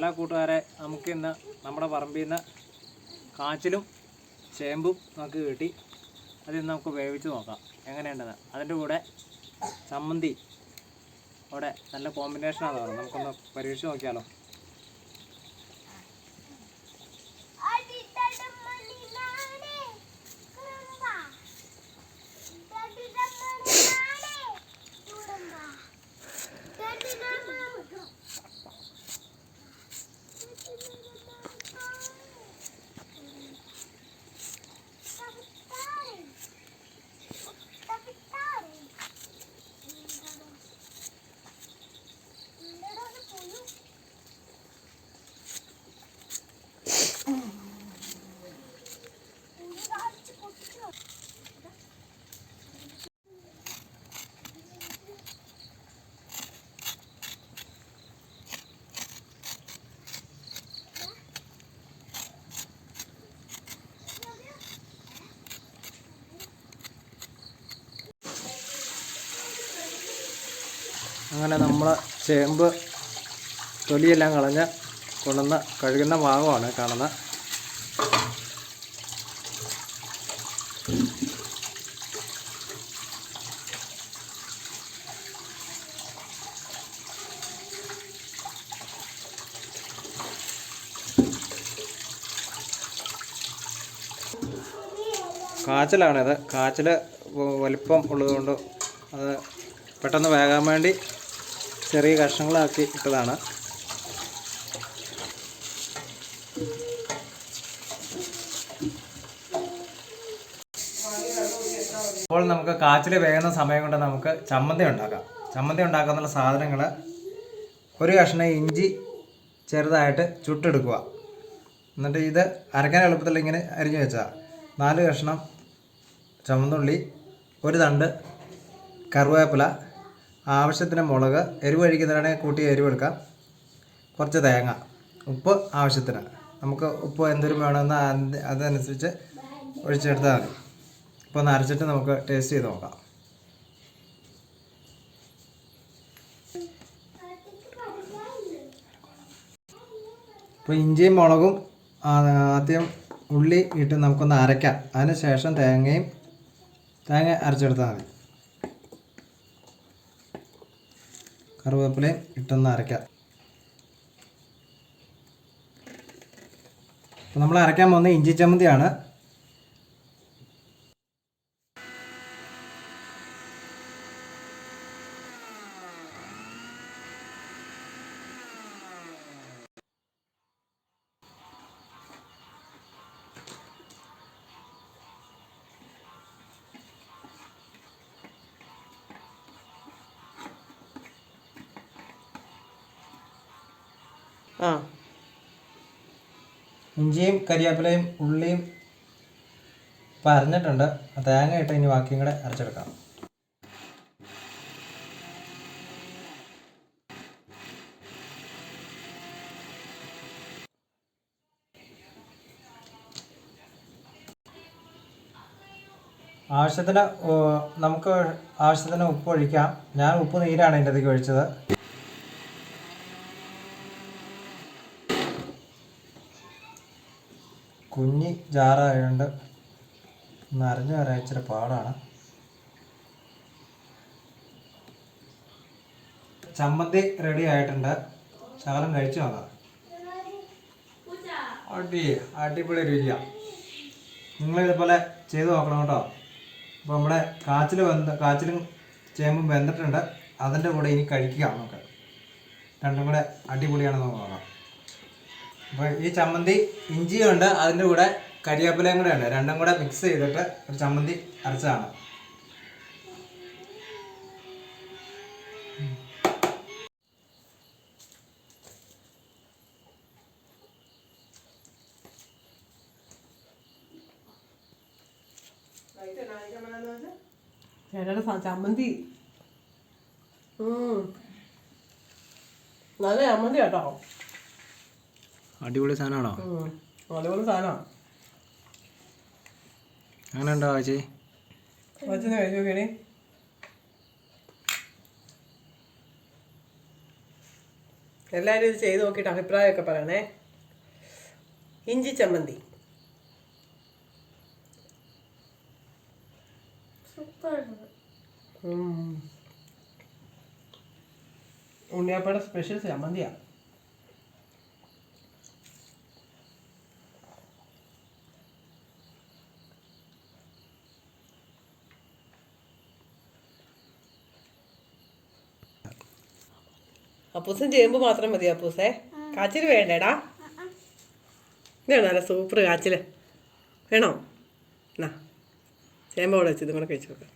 Hello കൂട്ടുകാരെ നമുക്ക് ഇന്ന് നമ്മുടെ പറമ്പിൽ നിന്ന് കാച്ചിലും ചേമ്പും നമുക്ക് കിട്ടി. അതിൽ നമുക്ക് വേവിച്ച് നോക്കാം. എങ്ങനെയുണ്ടെന്ന്. അതിന്റെ കൂടെ ചമ്മന്തി. അവിടെ നല്ല കോമ്പിനേഷനാണ് നമുക്കൊന്ന് പരീക്ഷിച്ച് നോക്കിയാലോ. അങ്ങനെ നമ്മൾ ചേമ്പ് തൊലിയെല്ലാം കളഞ്ഞ് കൊണ്ടുവന്ന് കഴുകുന്ന ഭാഗമാണ് കാണുന്നത്. കാച്ചിലാണിത്. കാച്ചിൽ വലിപ്പം ഉള്ളതുകൊണ്ട് അത് പെട്ടെന്ന് വേകാൻ വേണ്ടി ചെറിയ കഷ്ണങ്ങളാക്കി ഇട്ടതാണ്. ഇപ്പോൾ നമുക്ക് കാച്ചിൽ വേകുന്ന സമയം കൊണ്ട് നമുക്ക് ചമ്മന്തി ഉണ്ടാക്കാം. ചമ്മന്തി ഉണ്ടാക്കാനുള്ള സാധനങ്ങൾ ഒരു കഷ്ണം ഇഞ്ചി ചെറുതായിട്ട് ചുട്ടെടുക്കുക. എന്നിട്ട് ഇത് അരക്കാൻ എളുപ്പത്തിൽ ഇങ്ങനെ അരിഞ്ഞു വെച്ചാൽ നാല് കഷ്ണം ചുമന്നുള്ളി ഒരു തണ്ട് കറുവേപ്പില ആവശ്യത്തിന് മുളക് എരിവ് കഴിക്കുന്നവരാണെങ്കിൽ കൂട്ടി എരിവ് എടുക്കാം കുറച്ച് തേങ്ങ ഉപ്പ് ആവശ്യത്തിന്. നമുക്ക് ഉപ്പ് എന്തൊരു വേണമെന്ന് അതനുസരിച്ച് ഒഴിച്ചെടുത്താൽ മതി. ഇപ്പോൾ ഒന്ന് അരച്ചിട്ട് നമുക്ക് ടേസ്റ്റ് ചെയ്ത് നോക്കാം. ഇപ്പോൾ ഇഞ്ചിയും മുളകും ആദ്യം ഉള്ളി ഇട്ട് നമുക്കൊന്ന് അരയ്ക്കാം അതിന് ശേഷം തേങ്ങയും തേങ്ങ അരച്ചെടുത്താൽ മതി. കറിവേപ്പിലയും ഇട്ടൊന്ന് അരയ്ക്കാം അപ്പോൾ നമ്മൾ അരയ്ക്കാൻ പോകുന്നത് ഇഞ്ചി ചമ്മന്തിയാണ്. ഇഞ്ചിയും കരിയാപ്പിലയും ഉള്ളിയും ആ തേങ്ങ ഇട്ട് ഇനി ബാക്കിയും കൂടെ അരച്ചെടുക്കാം. ആവശ്യത്തിന് നമുക്ക് ആവശ്യത്തിന് ഉപ്പ് ഒഴിക്കാം. ഞാൻ ഉപ്പ് നീരാണ് എന്റെ അതിലേക്ക് ഒഴിച്ചത്. കുഞ്ഞി ജാറായതുകൊണ്ട് നരഞ്ഞു വരാൻ ഇച്ചിരി പാടാണ്. ചമ്മന്തി റെഡി ആയിട്ടുണ്ട്. ശകലം കഴിച്ചു നോക്കാം. അടി അടിപൊളി രുചിയ. നിങ്ങൾ ഇതുപോലെ ചെയ്ത് നോക്കണം കേട്ടോ. അപ്പോൾ നമ്മുടെ കാച്ചിൽ വെന്ത് കാച്ചിലും ചേമ്പും വെന്തിട്ടുണ്ട്. അതിന്റെ കൂടെ ഇനി കഴിക്കുക നമുക്ക്. രണ്ടും കൂടെ അടിപൊളിയാണെന്ന് നോക്കാം. അപ്പോൾ ഈ ചമ്മന്തി ഇഞ്ചിയുണ്ട് അതിന്റെ കൂടെ കരിവേപ്പിലയും കൂടെ ഉണ്ട്. രണ്ടും കൂടെ മിക്സ് ചെയ്തിട്ട് ഒരു ചമ്മന്തി അരച്ചതാണ്. ചേട്ടയുടെ ചമ്മന്തി. നല്ല ചമ്മന്തി കേട്ടോ. അടിപൊളി സാധനമാണോ? അങ്ങനെ ഉണ്ടോ ചേച്ചി കഴിച്ചു നോക്കിയേ എല്ലാവരും ഇത് ചെയ്ത് നോക്കിയിട്ട് അഭിപ്രായമൊക്കെ പറയണേ. ഇഞ്ചി ചമ്മന്തി. ഉണ്ണിയാപ്പയുടെ സ്പെഷ്യൽ ചമ്മന്തിയാ. അപ്പൂസൻ ചേമ്പ് മാത്രം മതി അപ്പൂസേ. കാച്ചിൽ വേണ്ടേടാ. ഇതാണ് നല്ല സൂപ്പർ കാച്ചിൽ വേണോ? എന്നാ ചേമ്പ് അവിടെ വെച്ച് ഇതും കൂടെ കഴിച്ചു നോക്കാം.